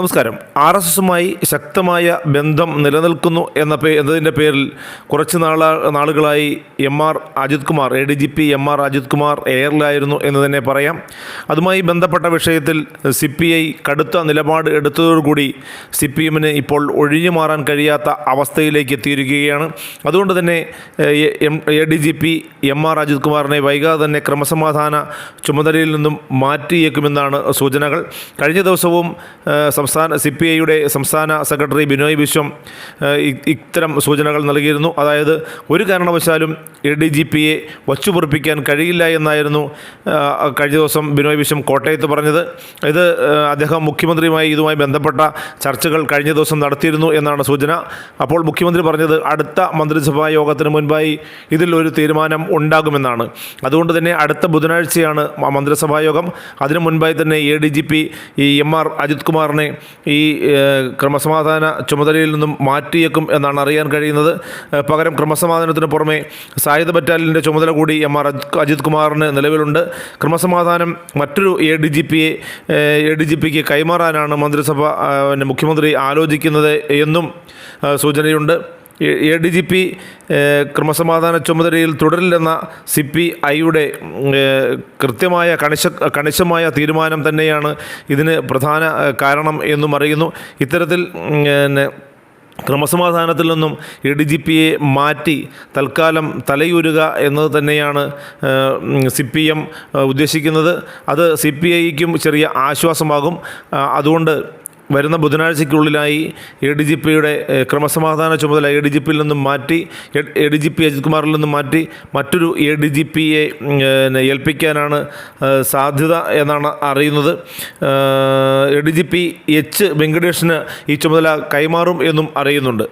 നമസ്കാരം. R S എസുമായി ശക്തമായ ബന്ധം നിലനിൽക്കുന്നു എന്ന പേ എന്നതിന്റെ പേരിൽ കുറച്ച് നാള നാളുകളായി M R Ajith Kumar A D G P M R Ajith Kumar എയറിലായിരുന്നു എന്ന് തന്നെ പറയാം. അതുമായി ബന്ധപ്പെട്ട വിഷയത്തിൽ സി പി ഐ കടുത്ത നിലപാട് എടുത്തതോടുകൂടി സി പി എമ്മിന് ഇപ്പോൾ ഒഴിഞ്ഞു മാറാൻ കഴിയാത്ത അവസ്ഥയിലേക്ക് എത്തിയിരിക്കുകയാണ്. അതുകൊണ്ട് തന്നെ M A D G P M R Ajith കുമാറിനെ വൈകാതെ തന്നെ ക്രമസമാധാന ചുമതലയിൽ നിന്നും മാറ്റിയേക്കുമെന്നാണ് സൂചനകൾ. കഴിഞ്ഞ ദിവസവും സംസ്ഥാന സി പി ഐയുടെ സംസ്ഥാന സെക്രട്ടറി ബിനോയ് വിശ്വം ഇത്തരം സൂചനകൾ നൽകിയിരുന്നു. അതായത് ഒരു കാരണവശാലും എ ഡി ജി പിയെ വച്ചുപൊറിപ്പിക്കാൻ കഴിയില്ല എന്നായിരുന്നു കഴിഞ്ഞ ദിവസം ബിനോയ് വിശ്വം കോട്ടയത്ത് പറഞ്ഞത്. ഇത് അദ്ദേഹം മുഖ്യമന്ത്രിയുമായി ഇതുമായി ബന്ധപ്പെട്ട ചർച്ചകൾ കഴിഞ്ഞ ദിവസം നടത്തിയിരുന്നു എന്നാണ് സൂചന. അപ്പോൾ മുഖ്യമന്ത്രി പറഞ്ഞത് അടുത്ത മന്ത്രിസഭാ യോഗത്തിന് മുൻപായി ഇതിൽ ഒരു തീരുമാനം ഉണ്ടാകുമെന്നാണ്. അതുകൊണ്ട് തന്നെ അടുത്ത ബുധനാഴ്ചയാണ് മന്ത്രിസഭാ യോഗം. അതിനു മുൻപായി തന്നെ എ ഡി ജി പി ഈ എം ആർ അജിത് കുമാറിനെ ഈ ക്രമസമാധാന ചുമതലയിൽ നിന്നും മാറ്റിയേക്കും എന്നാണ് അറിയാൻ കഴിയുന്നത്. പകരം ക്രമസമാധാനത്തിന് പുറമെ സായുധ ബറ്റാലിയന്റെ ചുമതല കൂടി എം ആർ അജിത് കുമാറിന് നിലവിലുണ്ട്. ക്രമസമാധാനം മറ്റൊരു എ ഡി ജി പിയെ എ ഡി ജി പിക്ക് കൈമാറാനാണ് മന്ത്രിസഭ മുഖ്യമന്ത്രി ആലോചിക്കുന്നത് എന്നും സൂചനയുണ്ട്. എ ഡി ജി പി ക്രമസമാധാന ചുമതലയിൽ തുടരില്ലെന്ന സി പി ഐയുടെ കൃത്യമായ കണിശ കണിശമായ തീരുമാനം തന്നെയാണ് ഇതിന് പ്രധാന കാരണം എന്നും അറിയുന്നു. ഇത്തരത്തിൽ പിന്നെ ക്രമസമാധാനത്തിൽ നിന്നും എ ഡി ജി പിയെ മാറ്റി തൽക്കാലം തലയൂരുക എന്നത് തന്നെയാണ് സി പി എം ഉദ്ദേശിക്കുന്നത്. അത് സി പി ഐക്കും ചെറിയ ആശ്വാസമാകും. അതുകൊണ്ട് വരുന്ന ബുധനാഴ്ചയ്ക്കുള്ളിലായി എ ഡി ജി പിയുടെ ക്രമസമാധാന ചുമതല എ ഡി ജി പിയിൽ നിന്നും മാറ്റി A D G P Ajith കുമാറിൽ നിന്നും മാറ്റി മറ്റൊരു എ ഡി ജി പിയെ ഏൽപ്പിക്കാനാണ് സാധ്യത എന്നാണ് അറിയുന്നത്. A D G P H വെങ്കടേഷിന് ഈ ചുമതല കൈമാറും എന്നും അറിയുന്നുണ്ട്.